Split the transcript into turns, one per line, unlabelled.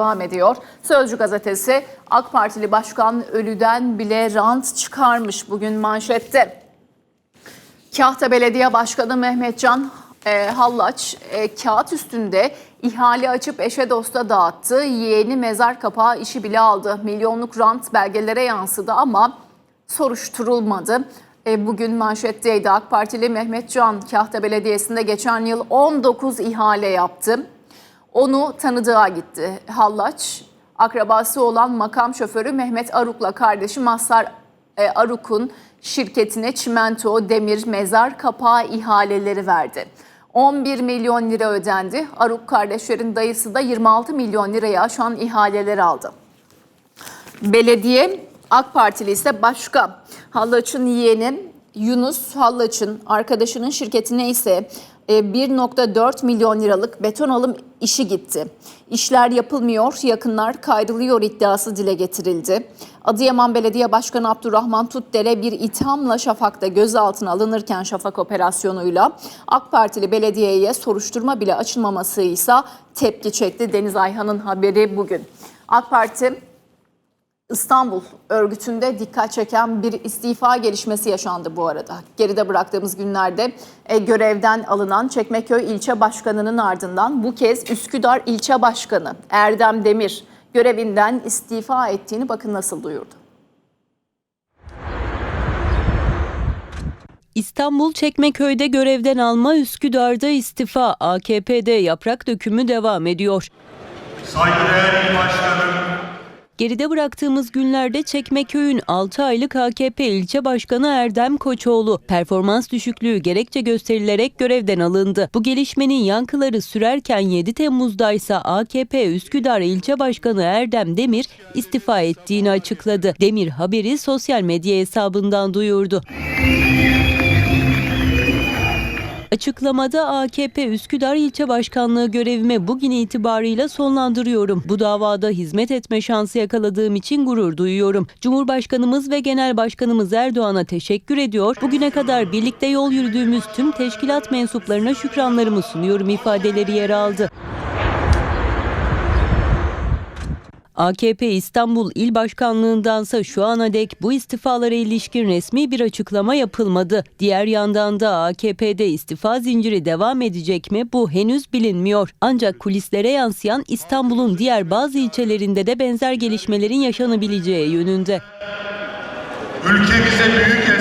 Devam ediyor. Sözcü gazetesi AK Partili Başkan ölüden bile rant çıkarmış bugün manşette. Kahta Belediye Başkanı Mehmetcan e, Hallaç e, kağıt üstünde ihale açıp eşe dosta dağıttı. Yeğeni mezar kapağı işi bile aldı. Milyonluk rant belgelere yansıdı ama soruşturulmadı. E, bugün manşetteydi AK Partili Mehmetcan Kahta Belediyesi'nde geçen yıl 19 ihale yaptı. Onu tanıdığa gitti. Hallaç, akrabası olan makam şoförü Mehmet Aruk'la kardeşi Mazhar e, Aruk'un şirketine çimento, demir, mezar kapağı ihaleleri verdi. 11 milyon lira ödendi. Aruk kardeşlerin dayısı da 26 milyon liraya aşan ihaleler aldı. Belediye AK Partili ise başka. Hallaç'ın yeğeni Yunus Hallaç'ın arkadaşının şirketine ise 1.4 milyon liralık beton alım işi gitti. İşler yapılmıyor, yakınlar kayrılıyor iddiası dile getirildi. Adıyaman Belediye Başkanı Abdurrahman Tutdere bir ithamla Şafak'ta gözaltına alınırken Şafak operasyonuyla AK Partili belediyeye soruşturma bile açılmaması ise tepki çekti. Deniz Ayhan'ın haberi bugün. AK Parti İstanbul örgütünde dikkat çeken bir istifa gelişmesi yaşandı bu arada. Geride bıraktığımız günlerde e, görevden alınan Çekmeköy ilçe başkanının ardından bu kez Üsküdar ilçe başkanı Erdem Demir görevinden istifa ettiğini bakın nasıl duyurdu.
İstanbul Çekmeköy'de görevden alma, Üsküdar'da istifa, AKP'de yaprak dökümü devam ediyor.
Saygıdeğer il başkanım,
Geride bıraktığımız günlerde Çekmeköy'ün 6 aylık AKP ilçe başkanı Erdem Koçoğlu performans düşüklüğü gerekçe gösterilerek görevden alındı. Bu gelişmenin yankıları sürerken 7 Temmuz'da ise AKP Üsküdar ilçe başkanı Erdem Demir istifa ettiğini açıkladı. Demir haberi sosyal medya hesabından duyurdu. Açıklamada AKP Üsküdar İlçe Başkanlığı görevimi bugün itibarıyla sonlandırıyorum. Bu davada hizmet etme şansı yakaladığım için gurur duyuyorum. Cumhurbaşkanımız ve Genel Başkanımız Erdoğan'a teşekkür ediyor. Bugüne kadar birlikte yol yürüdüğümüz tüm teşkilat mensuplarına şükranlarımı sunuyorum ifadeleri yer aldı. AKP İstanbul İl Başkanlığındansa şu ana dek bu istifalara ilişkin resmi bir açıklama yapılmadı. Diğer yandan da AKP'de istifa zinciri devam edecek mi bu henüz bilinmiyor. Ancak kulislere yansıyan İstanbul'un diğer bazı ilçelerinde de benzer gelişmelerin yaşanabileceği yönünde.
ülkemize büyük